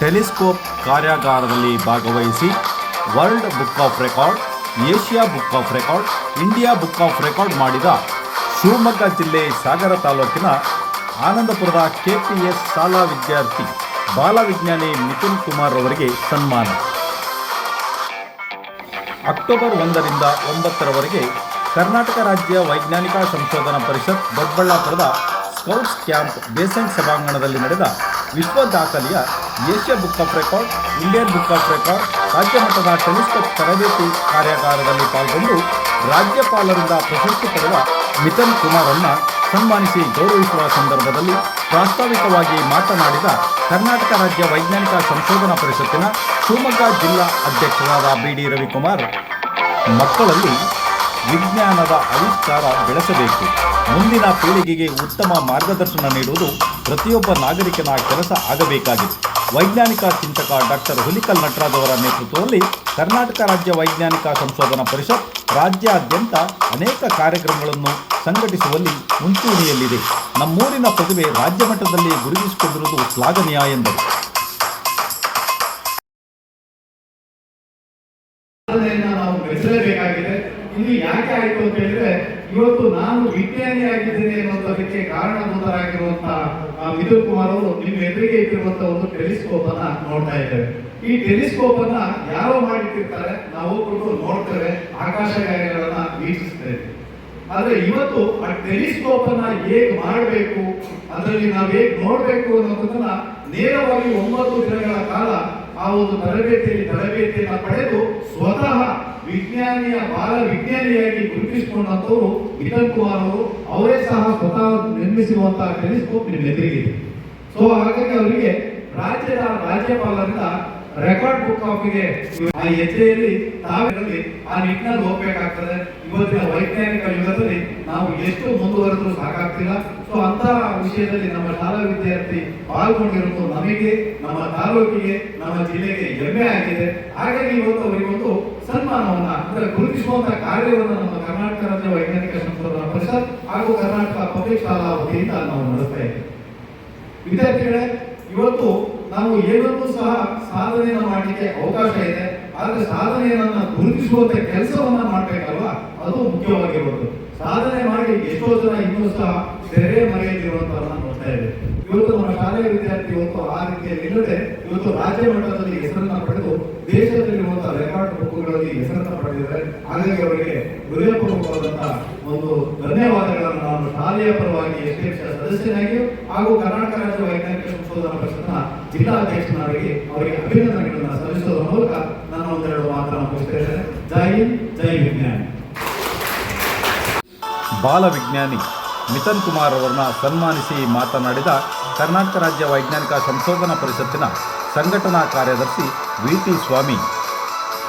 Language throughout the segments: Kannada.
ಟೆಲಿಸ್ಕೋಪ್ ಕಾರ್ಯಾಗಾರದಲ್ಲಿ ಭಾಗವಹಿಸಿ world book of record, Asia book of record, India book of record ಮಾಡಿದ ಶಿವಮೊಗ್ಗ ಜಿಲ್ಲೆ ಸಾಗರ ತಾಲೂಕಿನ ಆನಂದಪುರದ ಕೆಪಿಎಸ್ ಶಾಲಾ ವಿದ್ಯಾರ್ಥಿ ಬಾಲವಿಜ್ಞಾನಿ ಮಿಥುನ್ ಕುಮಾರ್ ಅವರಿಗೆ ಸನ್ಮಾನ. ಅಕ್ಟೋಬರ್ ಒಂದರಿಂದ ಒಂಬತ್ತರವರೆಗೆ ಕರ್ನಾಟಕ ರಾಜ್ಯ ವೈಜ್ಞಾನಿಕ ಸಂಶೋಧನಾ ಪರಿಷತ್ ದೊಡ್ಡಬಳ್ಳಾಪುರದ ಸ್ಕೌಟ್ಸ್ ಕ್ಯಾಂಪ್ ಬೇಸೆಂಟ್ ಸಭಾಂಗಣದಲ್ಲಿ ನಡೆದ ವಿಶ್ವ ದಾಖಲೆಯ Asia book of record, Indian book of record, ರಾಜ್ಯ ಮಟ್ಟದ ಟೆಲಿಸ್ಕೋಪ್ ತರಬೇತಿ ಕಾರ್ಯಾಗಾರದಲ್ಲಿ ಪಾಲ್ಗೊಂಡು ರಾಜ್ಯಪಾಲರಿಂದ ಪ್ರಶಸ್ತಿ ಪಡೆದ ಮಿಥುನ್ ಕುಮಾರನ್ನ ಸನ್ಮಾನಿಸಿ ಗೌರವಿಸುವ ಸಂದರ್ಭದಲ್ಲಿ ಪ್ರಾಸ್ತಾವಿಕವಾಗಿ ಮಾತನಾಡಿದ ಕರ್ನಾಟಕ ರಾಜ್ಯ ವೈಜ್ಞಾನಿಕ ಸಂಶೋಧನಾ ಪರಿಷತ್ತಿನ ಶಿವಮೊಗ್ಗ ಜಿಲ್ಲಾ ಅಧ್ಯಕ್ಷರಾದ ಬಿ ಡಿ ರವಿಕುಮಾರ್, ಮಕ್ಕಳಲ್ಲಿ ವಿಜ್ಞಾನದ ಆವಿಷ್ಕಾರ ಬೆಳೆಸಬೇಕು. ಮುಂದಿನ ಪೀಳಿಗೆಗೆ ಉತ್ತಮ ಮಾರ್ಗದರ್ಶನ ನೀಡುವುದು ಪ್ರತಿಯೊಬ್ಬ ನಾಗರಿಕನ ಕೆಲಸ ಆಗಬೇಕಾಗಿದೆ. ವೈಜ್ಞಾನಿಕ ಚಿಂತಕ ಡಾಕ್ಟರ್ ಹುಲಿಕಲ್ ನಟರಾಜ್ ಅವರ ನೇತೃತ್ವದಲ್ಲಿ ಕರ್ನಾಟಕ ರಾಜ್ಯ ವೈಜ್ಞಾನಿಕ ಸಂಶೋಧನಾ ಪರಿಷತ್ ರಾಜ್ಯಾದ್ಯಂತ ಅನೇಕ ಕಾರ್ಯಕ್ರಮಗಳನ್ನು ಸಂಘಟಿಸುವಲ್ಲಿ ಮುಂಚೂಣಿಯಲ್ಲಿದೆ. ನಮ್ಮೂರಿನ ಪ್ರತಿಭೆ ರಾಜ್ಯ ಮಟ್ಟದಲ್ಲಿ ಗುರುತಿಸಿಕೊಂಡಿರುವುದು ಶ್ಲಾಘನೀಯ ಎಂದರು. ನಾವು ಯಾಕೆ ಆಯಿತು ಅಂತ ಹೇಳಿದ್ರೆ ಇವತ್ತು ನಾನು ವಿಜ್ಞಾನಿ ಆಗಿದ್ದೇನೆ ಅನ್ನೋದಕ್ಕೆ ಕಾರಣಭೂತರಾಗಿರುವಂತಹ ಆ, ಕುಮಾರ್ ಅವರು ನಿಮ್ಮ ಎದುರಿಗೆ ಇಟ್ಟಿರುವಂತಹ ಒಂದು ಟೆಲಿಸ್ಕೋಪ್ ಅನ್ನ ನೋಡ್ತಾ ಇದ್ದೇವೆ. ಈ ಟೆಲಿಸ್ಕೋಪ್ ಅನ್ನ ಯಾರೋ ಮಾಡಿಟ್ಟಿರ್ತಾರೆ ನಾವು ಕೊಟ್ಟು ನೋಡ್ತೇವೆ ಆಕಾಶಗಾರಿಗಳನ್ನ ವೀಕ್ಷಿಸ್ತೇವೆ. ಆದ್ರೆ ಇವತ್ತು ಆ ಟೆಲಿಸ್ಕೋಪ್ ಅನ್ನ ಹೇಗ್ ಮಾಡಬೇಕು ಅದರಲ್ಲಿ ನಾವು ಹೇಗ್ ನೋಡ್ಬೇಕು ಅನ್ನೋದನ್ನ ನೇರವಾಗಿ ಒಂಬತ್ತು ದಿನಗಳ ಕಾಲ ಆ ಒಂದು ತರಬೇತಿಯಲ್ಲಿ ತರಬೇತಿಯನ್ನ ಪಡೆದು ಸ್ವತಃ ವಿಜ್ಞಾನಿಯ, ಬಾಲ ವಿಜ್ಞಾನಿಯಾಗಿ ಗುರುತಿಸಿಕೊಂಡಂತವರು ಮಿಥುನ್ ಕುಮಾರ್ ಅವರು, ಅವರೇ ಸಹ ಸ್ವತಃ ನಿರ್ಮಿಸಿರುವಂತಹ ಟೆಲಿಸ್ಕೋಪ್ ನಿಮ್ಮ ಎದುರಿಗಿದೆ ಸೊ ಹಾಗಾಗಿ ಅವರಿಗೆ ರಾಜ್ಯದ ರಾಜ್ಯಪಾಲರಿಂದ ರೆಕಾರ್ಡ್ ಬುಕ್ ಆಫ್ಗೆ ಆ ಹೆಜ್ಜೆಯಲ್ಲಿ ತಾವಿರಲಿ ಆ ನಿಟ್ಟಿನಲ್ಲಿ ಹೋಗ್ಬೇಕಾಗ್ತದೆ. ಇವತ್ತಿನ ವೈಜ್ಞಾನಿಕ ಯುಗದಲ್ಲಿ ನಾವು ಎಷ್ಟು ಮುಂದುವರೆದ್ರೂ ಸಾಕಾಗ್ತಿಲ್ಲ. ಸೊ ಅಂತ ವಿಷಯದಲ್ಲಿ ನಮ್ಮ ಶಾಲಾ ವಿದ್ಯಾರ್ಥಿ ಪಾಲ್ಗೊಂಡಿರೋದು ನಮಗೆ, ನಮ್ಮ ತಾಲೂಕಿಗೆ, ನಮ್ಮ ಜಿಲ್ಲೆಗೆ ಹೆಮ್ಮೆ ಆಗಿದೆ. ಹಾಗಾಗಿ ಇವತ್ತು ಅವರಿಗೊಂದು ಸನ್ಮಾನವನ್ನ, ಅಂದ್ರೆ ಗುರುತಿಸುವಂತ ಕಾರ್ಯವನ್ನು ನಮ್ಮ ಕರ್ನಾಟಕ ರಾಜ್ಯ ವೈಜ್ಞಾನಿಕ ಸಂಶೋಧನಾ ಪರಿಷತ್ ಹಾಗೂ ಕರ್ನಾಟಕ ಪಬ್ಲಿಕ್ ಶಾಲಾ ವತಿಯಿಂದ ನಾವು ನಡೆಸ್ತಾ ಇದ್ದೇವೆ. ವಿದ್ಯಾರ್ಥಿಗಳೇ, ಇವತ್ತು ನಾವು ಏನನ್ನೂ ಸಹ ಸಾಧನೆಯನ್ನು ಮಾಡಲಿಕ್ಕೆ ಅವಕಾಶ ಇದೆ. ಆದರೆ ಸಾಧನೆಯನ್ನ ಗುರುತಿಸುವಂತ ಕೆಲಸವನ್ನ ಮಾಡಬೇಕಲ್ವಾ? ಅದು ಮುಖ್ಯವಾಗಿರುವುದು. ಸಾಧನೆ ಮಾಡಿ ಎಷ್ಟೋ ಜನ ಇನ್ನೂ ಸಹ ತೆರೆ ಮರೆಯಲ್ಲಿರುವಂತವನ್ನ ನೋಡ್ತಾ ಇದೆ ಇವತ್ತು ನಮ್ಮ ಶಾಲೆಯ ವಿದ್ಯಾರ್ಥಿ ಇವತ್ತು ಆ ರೀತಿಯಲ್ಲಿ ಇಲ್ಲದೆ ಇವತ್ತು ರಾಜ್ಯ ಮಟ್ಟದಲ್ಲಿ ಹೆಸರನ್ನ ಪಡೆದು ದೇಶದಲ್ಲಿರುವಂತಹ ರೆಕಾರ್ಡ್ ಬುಕ್ಗಳಲ್ಲಿ ಹೆಸರನ್ನ ಪಡೆದಿದ್ದಾರೆ. ಹಾಗಾಗಿ ಅವರಿಗೆ ಹೃದಯಪೂರ್ವಕವಾದಂತಹ ಒಂದು ಧನ್ಯವಾದಗಳನ್ನು ನಾನು ಶಾಲೆಯ ಪರವಾಗಿ ಎಸ್ ಸದಸ್ಯನಾಗಿಯೂ ಹಾಗೂ ಕರ್ನಾಟಕ ರಾಜ್ಯ ವೈಜ್ಞಾನಿಕ ಸಂಶೋಧನಾ ಪರಿಷತ್ನ ಜಿಲ್ಲಾಧ್ಯಕ್ಷನಾಗಿ ಅವರಿಗೆ ಅಭಿನಂದನೆಗಳನ್ನು ಸಲ್ಲಿಸುವುದರ ಮೂಲಕ ನನ್ನ ಒಂದೆರಡು ಮಾತನ್ನು ಮುಗಿಸುತ್ತೇನೆ ಜೈ ಹಿಂದ್, ಜೈ ವಿಜ್ಞಾನ. ಬಾಲವಿಜ್ಞಾನಿ ಮಿಥನ್ ಕುಮಾರ್ ಅವರನ್ನ ಸನ್ಮಾನಿಸಿ ಮಾತನಾಡಿದ ಕರ್ನಾಟಕ ರಾಜ್ಯ ವೈಜ್ಞಾನಿಕ ಸಂಶೋಧನಾ ಪರಿಷತ್ತಿನ ಸಂಘಟನಾ ಕಾರ್ಯದರ್ಶಿ ವಿ ಟಿ ಸ್ವಾಮಿ.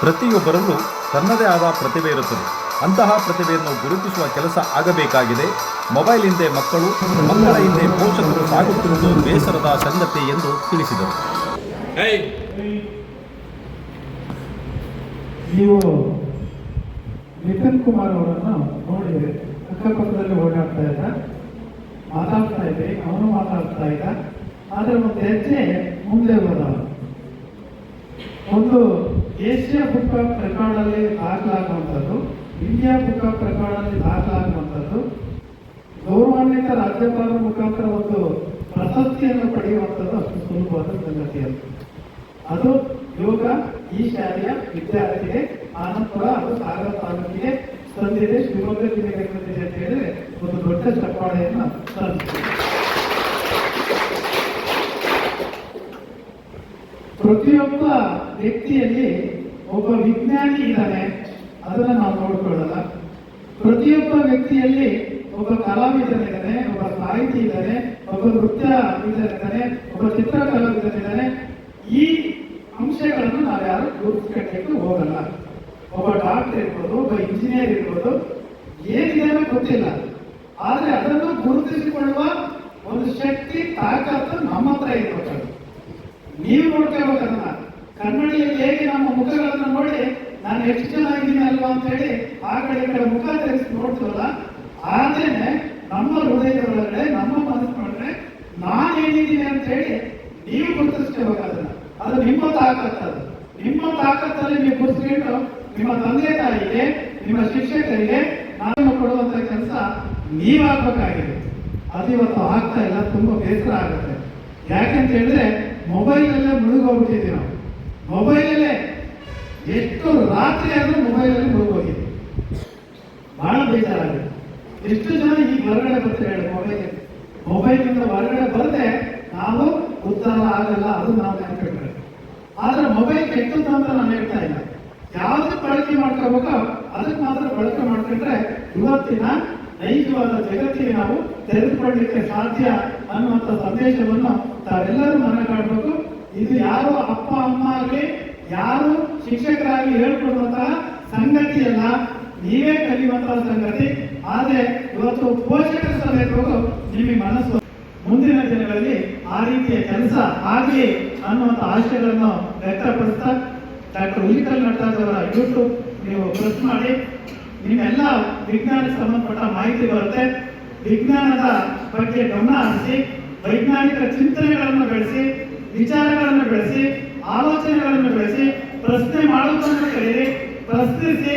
ಪ್ರತಿಯೊಬ್ಬರಲ್ಲೂ ತನ್ನದೇ ಆದ ಪ್ರತಿಭೆ ಇರುತ್ತದೆ. ಅಂತಹ ಪ್ರತಿಭೆಯನ್ನು ಗುರುತಿಸುವ ಕೆಲಸ ಆಗಬೇಕಾಗಿದೆ. ಮೊಬೈಲ್ ಹಿಂದೆ ಮಕ್ಕಳು ಮಕ್ಕಳ ಹಿಂದೆ ಪೋಷಕರು ಸಾಗುತ್ತಿರುವುದು ಬೇಸರದ ಸಂಗತಿ ಎಂದು ತಿಳಿಸಿದರು. ನೀವು ನಿತಿನ್ ಕುಮಾರ್ ಅವರನ್ನು ನೋಡಿದರೆ ಅಕ್ಕಪಕ್ಕದಲ್ಲಿ ಓಡಾಡ್ತಾ ಇದ್ದ ಮಾತಾಡ್ತಾ ಇದ್ದೆ ಅವನು ಮಾತಾಡ್ತಾ ಇದ್ದ ಆದರೆ ಒಂದು ಹೆಜ್ಜೆ ಮುಂದೆ ಹೋದ ಒಂದು ಏಷ್ಯಾ ಬುಕ್ ಆಫ್ ರೆಕಾರ್ಡ್ ಅಲ್ಲಿ ದಾಖಲಾಗುವಂಥದ್ದು. ಇಂಡಿಯಾ ಬುಕ್ ಅಲ್ಲಿ ದಾಖಲಾಗುವಂಥದ್ದು, ಗೌರವಾನ್ವಿತ ರಾಜ್ಯಪಾಲರ ಮುಖಾಂತರ ಒಂದು ಪ್ರಶಸ್ತಿಯನ್ನು ಪಡೆಯುವಂಥದ್ದು ಅಷ್ಟು ಸುಲಭವಾದ ಸಂಗತಿಯಲ್ಲ. ಅದು ಯೋಗ ಈ ಶಾಲೆಯ ವಿದ್ಯಾರ್ಥಿಗೆ, ಆನಂತರ ಅದು ಸಾಗರ ತಾಲೂಕಿಗೆ ತಂದಿದೆ, ಶಿವಮೊಗ್ಗ ಜಿಲ್ಲೆಗೆ ತಂದಿದೆ ಅಂತ ಹೇಳಿದ್ರೆ ಒಂದು ದೊಡ್ಡ ಚಪ್ಪಾಳೆಯನ್ನ ತಂದಿದೆ ಪ್ರತಿಯೊಬ್ಬ ವ್ಯಕ್ತಿಯಲ್ಲಿ ಒಬ್ಬ ವಿಜ್ಞಾನಿ ಇದ್ದಾನೆ ಅದನ್ನ ನಾವು ನೋಡ್ಕೊಳ್ಳಲ್ಲ ಪ್ರತಿಯೊಬ್ಬ ವ್ಯಕ್ತಿಯಲ್ಲಿ ಒಬ್ಬ ಕಲಾವಿದನಿದ್ದಾನೆ ಒಬ್ಬ ಸಾಹಿತಿ ಇದ್ದಾನೆ, ಒಬ್ಬ ನೃತ್ಯ ಇದ್ದಾನೆ ಒಬ್ಬ ಚಿತ್ರಕಲಾವಿದನಿದ್ದಾನೆ ಈ ಅಂಶಗಳನ್ನು ನಾವು ಯಾರು ಹೋಗಲ್ಲ. ಒಬ್ಬ ಡಾಕ್ಟರ್ ಇರ್ಬೋದು, ಒಬ್ಬ ಇಂಜಿನಿಯರ್ ಇರ್ಬೋದು, ಏನಿದೆ ಗೊತ್ತಿಲ್ಲ. ಆದರೆ ಅದನ್ನು ಗುರುತಿಸಿಕೊಳ್ಳುವ ಒಂದು ಶಕ್ತಿ, ತಾಕತ್ತು ನಮ್ಮ ಹತ್ರ ಇರ್ಬೇಕು. ನೀವು ನೋಡ್ಕೋಬೇಕು ಅದನ್ನ. ಕನ್ನಡಿಯಲ್ಲಿ ಹೇಗೆ ನಮ್ಮ ಮುಖಗಳನ್ನು ನೋಡಿ ನಾನು ಎಷ್ಟು ಚೆನ್ನಾಗಿದ್ದೀನಿ ಅಲ್ವಾ ಅಂತ ಹೇಳಿ ಆ ಕಡೆ ಕಡೆ ಮುಖ ತೆರೆಸಿ ನೋಡ್ತೀವಲ್ಲ? ಆದ್ರೇನೆ ನಮ್ಮ ಹೃದಯದ ಒಳಗಡೆ, ನಮ್ಮ ಮನಸ್ಸಿನೊಳಗಡೆ ನಾನು ಏನಿದ್ದೀನಿ ಅಂತ ಹೇಳಿ ನೀವು ಅದನ್ನ. ಅದು ನಿಮ್ಮ ತಾಕತ್ತು ಅದು ನಿಮ್ಮ ತಾಕತ್ತಲ್ಲಿ ನೀವು ಗುರುತಿಸ್ಕೊಂಡು ನಿಮ್ಮ ತಂದೆ ತಾಯಿಗೆ, ನಿಮ್ಮ ಶಿಕ್ಷಕರಿಗೆ ನಾನು ಕೊಡುವಂತ ಕೆಲಸ ನೀವಾಗಬೇಕಾಗಿದೆ. ಅದು ಇವತ್ತು ಆಗ್ತಾ ಇಲ್ಲ, ತುಂಬಾ ಬೇಸರ ಆಗುತ್ತೆ. ಯಾಕೆಂತ ಹೇಳಿದ್ರೆ ಮೊಬೈಲಲ್ಲೇ ಮುಳುಗೋಗ್ಬಿಟ್ಟಿದ್ದೀವಿ ನಾವು. ಮೊಬೈಲಲ್ಲೇ ಎಷ್ಟು ರಾತ್ರಿ ಆದರೂ ಮೊಬೈಲಲ್ಲಿ ಹೋಗಿ ಬಹಳ ಬೇಜಾರಾಗುತ್ತೆ. ಎಷ್ಟು ಜನ ಈ ಹೊರಗಡೆ ಬರ್ತಾರೆ ಹೇಳಿ ಮೊಬೈಲ್ ಮೊಬೈಲಿಂದ ಹೊರಗಡೆ ಬರದೆ ನಾವು ಉದ್ಧಾರ ಆಗಲ್ಲ, ಅದು ನಾವು ನೆನಪಿಟ್ರೆ ಆದ್ರೆ ಮೊಬೈಲ್ ಕೆಟ್ಟದ್ದು ಅಂತ ನಾನು ಹೇಳ್ತಾ ಇಲ್ಲ. ಯಾವ್ದು ಬಳಕೆ ಮಾಡ್ಕೋಬೇಕೋ ಅದಕ್ಕೆ ಮಾತ್ರ ಬಳಕೆ ಮಾಡ್ಕೊಂಡ್ರೆ ಇವತ್ತಿನ ನೈಜವಾದ ಜಗತ್ತಿಗೆ ನಾವು ತೆರೆದುಕೊಳ್ಳಲಿಕ್ಕೆ ಸಾಧ್ಯ ಅನ್ನುವಂಥ ಸಂದೇಶವನ್ನು ತಾವೆಲ್ಲರೂ ಮನೆ ಕಾಡಬೇಕು ಇದು ಯಾರೋ ಅಪ್ಪ, ಅಮ್ಮ ಆಗಲಿ ಯಾರು ಶಿಕ್ಷಕರಾಗಿ ಹೇಳ್ಕೊಡುವಂತಹ ಸಂಗತಿ ಅಲ್ಲ ನೀವೇ ಕಲಿಯುವಂತಹ ಸಂಗತಿ. ಆದ್ರೆ ಇವತ್ತು ಪೋಷಕರ ಸಮೇತರು ನಿಮಗೆ ಮನಸ್ಸು ಮುಂದಿನ ದಿನಗಳಲ್ಲಿ ಆ ರೀತಿಯ ಕೆಲಸ ಆಗಲಿ ಅನ್ನುವಂಥ ಆಶಯಗಳನ್ನು ವ್ಯಕ್ತಪಡಿಸ್ತಾ ಡಾಕ್ಟರ್ ಉಲಿಕಲ್ ನಟರಾಜ್ ಯೂಟ್ಯೂಬ್ ನೀವು ಪ್ರೆಸ್ ಮಾಡಿ. ನಿಮ್ಮೆಲ್ಲ ವಿಜ್ಞಾನಕ್ಕೆ ಸಂಬಂಧಪಟ್ಟ ಮಾಹಿತಿ ಬರುತ್ತೆ. ವಿಜ್ಞಾನದ ಬಗ್ಗೆ ಗಮನ ಹರಿಸಿ, ವೈಜ್ಞಾನಿಕ ಚಿಂತನೆಗಳನ್ನು ಬೆಳೆಸಿ, ವಿಚಾರಗಳನ್ನು ಬೆಳೆಸಿ ಆಲೋಚನೆಗಳನ್ನು ಬೆಳೆಸಿ, ಪ್ರಶ್ನೆ ಮಾಡುವುದನ್ನು ಕಲಿಯಿರಿ ಪ್ರಶ್ನಿಸಿ,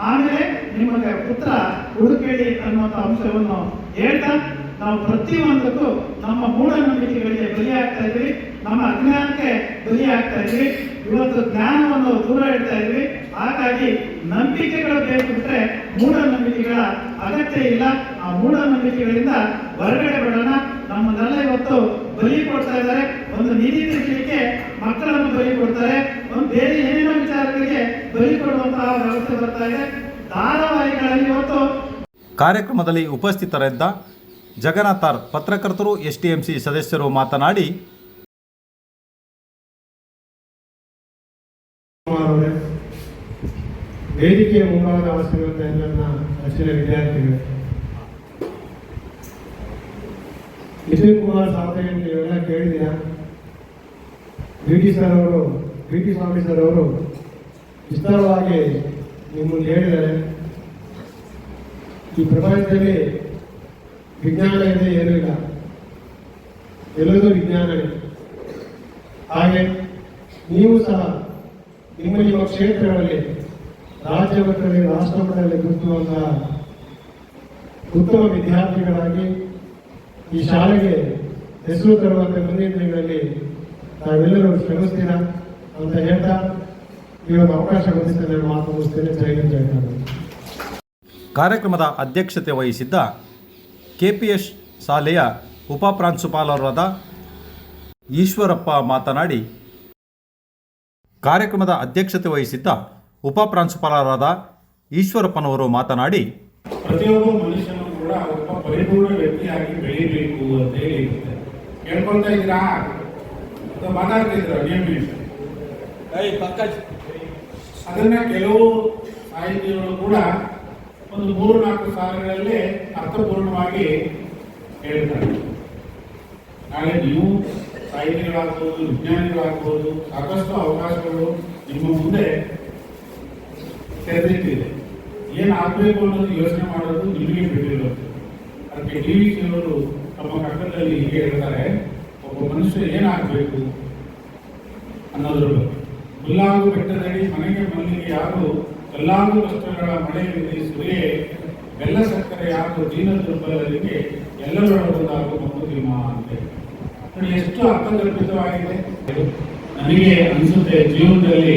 ಆಮೇಲೆ ನಿಮಗೆ ಪುತ್ರ ಹುಡುಕೇಳಿ ಅನ್ನುವಂಥ ಅಂಶವನ್ನು ಹೇಳ್ತಾ ನಾವು ಪ್ರತಿಯೊಂದಕ್ಕೂ ನಮ್ಮ ಮೂಢನಂಬಿಕೆಗಳಿಗೆ ಆಗ್ತಾ ಇದ್ವಿ ನಮ್ಮ ಅಜ್ಞಾನಕ್ಕೆ ಬಲಿಯಾಗ್ತಾ ಇದ್ವಿ ಇವತ್ತು ಜ್ಞಾನವನ್ನು ದೂರ ಇಡ್ತಾ ಇದ್ವಿ ಹಾಗಾಗಿ ನಂಬಿಕೆಗಳು ಬೇಕು ಬಿಟ್ರೆ ಮೂಢನಂಬಿಕೆಗಳ ಅಗತ್ಯ ಇಲ್ಲ. ಆ ಮೂಢನಂಬಿಕೆಗಳಿಂದ ಹೊರಗಡೆ ಬಿಡೋಣ ನಮ್ಮನ್ನೆಲ್ಲ ಇವತ್ತು ಬಲಿ ಕೊಡ್ತಾ ಇದ್ದಾರೆ. ಒಂದು ನಿಧಿ ತೆಗಿಲಿಕ್ಕೆ ಮಕ್ಕಳನ್ನು ಬಲಿ ಕೊಡ್ತಾರೆ. ಒಂದು ಬೇರೆ ಏನೇನೋ ವಿಚಾರಗಳಿಗೆ ಬಲಿ ಕೊಡುವಂತಹ ವ್ಯವಸ್ಥೆ ಬರ್ತಾ ಇದೆ. ಧಾರಾವಾಹಿಗಳಲ್ಲಿ ಇವತ್ತು ಕಾರ್ಯಕ್ರಮದಲ್ಲಿ ಉಪಸ್ಥಿತರಿದ್ದ ಜಗನ್ನಾಥರ್ ಪತ್ರಕರ್ತರು ಎಸ್ಟಿಎಂಸಿ ಸದಸ್ಯರು ಮಾತನಾಡಿ ವೇದಿಕೆಯ ಮುಂಭಾಗದ ಅವಶ್ಯಕತೆ ನನ್ನ ಅಚ್ಚಿನ ವಿದ್ಯಾರ್ಥಿಗಳು. ನಿತಿನ್ ಕುಮಾರ್ ಸಾಧನೆ ನೀವೆಲ್ಲ ಕೇಳಿದ್ದೀರಾ? ಬಿ ಟಿ ಸರ್ ಅವರು ಬಿ ಟಿ ಸ್ವಾಮಿ ಸರ್ ಅವರು ವಿಸ್ತಾರವಾಗಿ ನಿಮ್ಮನ್ನು ಹೇಳಿದ್ದಾರೆ. ಈ ಪ್ರಪಂಚದಲ್ಲಿ ವಿಜ್ಞಾನ ಇದೆ ಏನೂ ಇಲ್ಲ. ಎಲ್ಲದೂ ವಿಜ್ಞಾನವೇ. ಹಾಗೆ ನೀವು ಸಹ ನಿಮ್ಮ ನಿಮ್ಮ ಕ್ಷೇತ್ರಗಳಲ್ಲಿ, ರಾಜ್ಯ ಮಟ್ಟದಲ್ಲಿ, ರಾಷ್ಟ್ರ ಮಟ್ಟದಲ್ಲಿ ಗುರುತಿರುವಂತಹ ಉತ್ತಮ ವಿದ್ಯಾರ್ಥಿಗಳಾಗಿ ಈ ಶಾಲೆಗೆ ಹೆಸರು ತರುವಂತೆ ಮುಂದಿನ ದಿನಗಳಲ್ಲಿ ತಾವೆಲ್ಲರೂ ಶ್ರಮಿಸ್ತೀರ ಅಂತ ಹೇಳ್ತಾ ಈ ಒಂದು ಅವಕಾಶ ಹೊಂದಿಸಿ ನಾನು ಮಾತು ಮುಗಿಸ್ತೇನೆ ಜೈ ಹಿಂದ್, ಜೈ. ಕಾರ್ಯಕ್ರಮದ ಅಧ್ಯಕ್ಷತೆ ವಹಿಸಿದ್ದ ಕೆಪಿಎಸ್ ಶಾಲೆಯ ಉಪಪ್ರಾಂಶುಪಾಲರಾದ ಈಶ್ವರಪ್ಪ ಮಾತನಾಡಿ ಕಾರ್ಯಕ್ರಮದ ಅಧ್ಯಕ್ಷತೆ ವಹಿಸಿದ್ದ ಉಪಪ್ರಾಂಶುಪಾಲರಾದ ಈಶ್ವರಪ್ಪನವರು ಮಾತನಾಡಿ ಪ್ರತಿಯೊಬ್ಬ ಮನುಷ್ಯನು ಕೂಡ ಒಬ್ಬ ಪರಿಪೂರ್ಣ ವ್ಯಕ್ತಿಯಾಗಿ ಬೆಳಿಬೇಕು ಅಂತ ಹೇಳಿ ಕೇಳ್ಕೊಳ್ತಾ ಇದ್ದೀರಾ? ಅಂತ ಮಾತಾಡ್ತಾ ಇದ್ದೀರಾ ನಿಯಮಿತ ಅದನ್ನ ಕೆಲವು ಸಾಹಿತಿಗಳು ಕೂಡ ಒಂದು ಮೂರು ನಾಲ್ಕು ಸಾಲಗಳಲ್ಲಿ ಅರ್ಥಪೂರ್ಣವಾಗಿ ಹೇಳ್ತಾರೆ. ನಾಳೆ ನೀವು ಸಾಹಿತಿಗಳಾಗ್ಬೋದು ವಿಜ್ಞಾನಿಗಳಾಗ್ಬೋದು ಸಾಕಷ್ಟು ಅವಕಾಶಗಳು ನಿಮ್ಮ ಮುಂದೆ ತೆರೆದಿಟ್ಟಿದೆ. ಏನು ಆಗ್ಬೇಕು ಅನ್ನೋದು ಯೋಚನೆ ಮಾಡೋದು ನಿಮಗೆ ಬಿಟ್ಟಿರೋದು. ಅದಕ್ಕೆ ಡಿ ವಿ ಜಿಯವರು ತಮ್ಮ ಕಟ್ಟಡದಲ್ಲಿ ಹೀಗೆ ಹೇಳ್ತಾರೆ, ಒಬ್ಬ ಮನುಷ್ಯ ಏನಾಗಬೇಕು ಅನ್ನೋದ್ರ ಬಗ್ಗೆ. ಗುಲ್ಲಾಗು ಬೆಟ್ಟದಡಿ ಮನೆಗೆ ಮಲ್ಲಿಗೆ ಯಾರು ಕಲ್ಲಾಗು ವಸ್ತ್ರಗಳ ಮಳೆಯಲ್ಲಿ ಸುರಿಯೇ ಬೆಲ್ಲ ಸಕ್ಕರೆ ಯಾರು ದೀನ ದುರ್ಬಲರಿಗೆ ಎಲ್ಲರೊಳಗೊಂದಾಗು ನಿಮ್ಮ ಅಂತ ಹೇಳಿ. ಎಷ್ಟು ಅರ್ಥಗರ್ಭಿತವಾಗಿದೆ. ನನಗೆ ಅನಿಸುತ್ತೆ, ಜೀವನದಲ್ಲಿ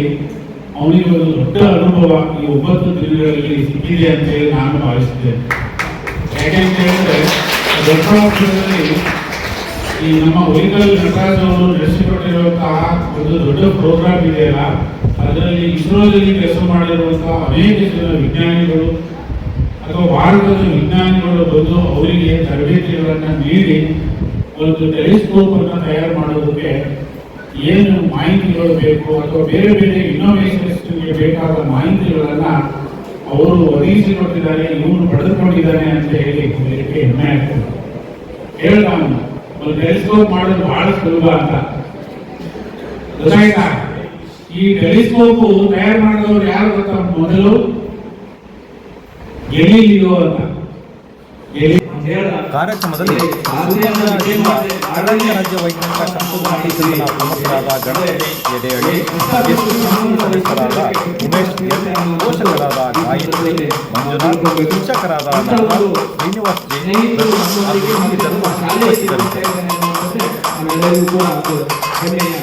ಅವನಿಗೆ ಒಂದು ದೊಡ್ಡ ಅನುಭವ ಈ ಒಂಬತ್ತು ದಿನಗಳಲ್ಲಿ ಸಿಕ್ಕಿದೆ ಅಂತ ಹೇಳಿ ನಾನು ಭಾವಿಸಿದ್ದೇನೆ ಯಾಕೆಂತ ಹೇಳಿದ್ರೆ ದೊಡ್ಡಬಳ್ಳಾಪುರದಲ್ಲಿ ಈ ನಮ್ಮ ವೈಕಲ್ ನಟರಾಜ್ ಅವರು ನಡೆಸಿಕೊಟ್ಟಿರುವಂತಹ ಒಂದು ದೊಡ್ಡ ಪ್ರೋಗ್ರಾಮ್ ಇದೆಯಲ್ಲ, ಅದರಲ್ಲಿ ಇಸ್ರೋದಲ್ಲಿ ಕೆಲಸ ಮಾಡಿರುವಂತಹ ಅನೇಕ ಜನ ವಿಜ್ಞಾನಿಗಳು ಅಥವಾ ಭಾರತದ ವಿಜ್ಞಾನಿಗಳು ಬಂದು ಅವರಿಗೆ ತರಬೇತಿಗಳನ್ನು ನೀಡಿ ಒಂದು ಟೆಲಿಸ್ಕೋಪ್ ಅನ್ನು ತಯಾರು ಮಾಡೋದಕ್ಕೆ ಏನು ಮಾಹಿತಿಗಳು ಬೇಕು ಅಥವಾ ಬೇರೆ ಬೇರೆ ಇನ್ನೋವೇಷನ್ಸ್ಗೆ ಬೇಕಾದ ಮಾಹಿತಿಗಳನ್ನ ಅವರು ಒದಗಿಸಿಕೊಟ್ಟಿದ್ದಾರೆ ಇವರು ಪಡೆದುಕೊಂಡಿದ್ದಾನೆ ಅಂತ ಹೇಳಿ ಹೇಳಲಿಕ್ಕೆ ಹೆಮ್ಮೆ ಆಗ್ತದೆ. ಹೇಳ ಒಂದು ಟೆಲಿಸ್ಕೋಪ್ ಮಾಡೋದು ಬಹಳ ಸುಲಭ ಅಂತ. ಗೊತ್ತಾಯ್ತಾ? ಈ ಟೆಲಿಸ್ಕೋಪ್ ತಯಾರು ಮಾಡಿದವರು ಯಾರು ಗೊತ್ತಾ? ಮೊದಲು ಗೆಲಿಲಿಯೋ ಅಂತ. ಕಾರ್ಯಕ್ರಮದಲ್ಲಿ ಅರಣ್ಯ ರಾಜ್ಯ ವೈಜ್ಞಾನಿಕ ಸಂಶೋಧನಾ ಪರಿಷತ್ತಿನ ಪ್ರಮುಖರಾದ ಗಣಪತಿ ಎಡೆಯಡಿ ಸದಸ್ಯರಾದ ಉಮೇಶ್ ಪೋಷಕರಾದ ಗಾಯತ್ರಿ, ಮಂಜುನಾಥ್, ಶಿಕ್ಷಕರಾದ ಶ್ರೀನಿವಾಸ್ ಜೈನ್ ಕೂಡ ಹೆಮ್ಮೆಯ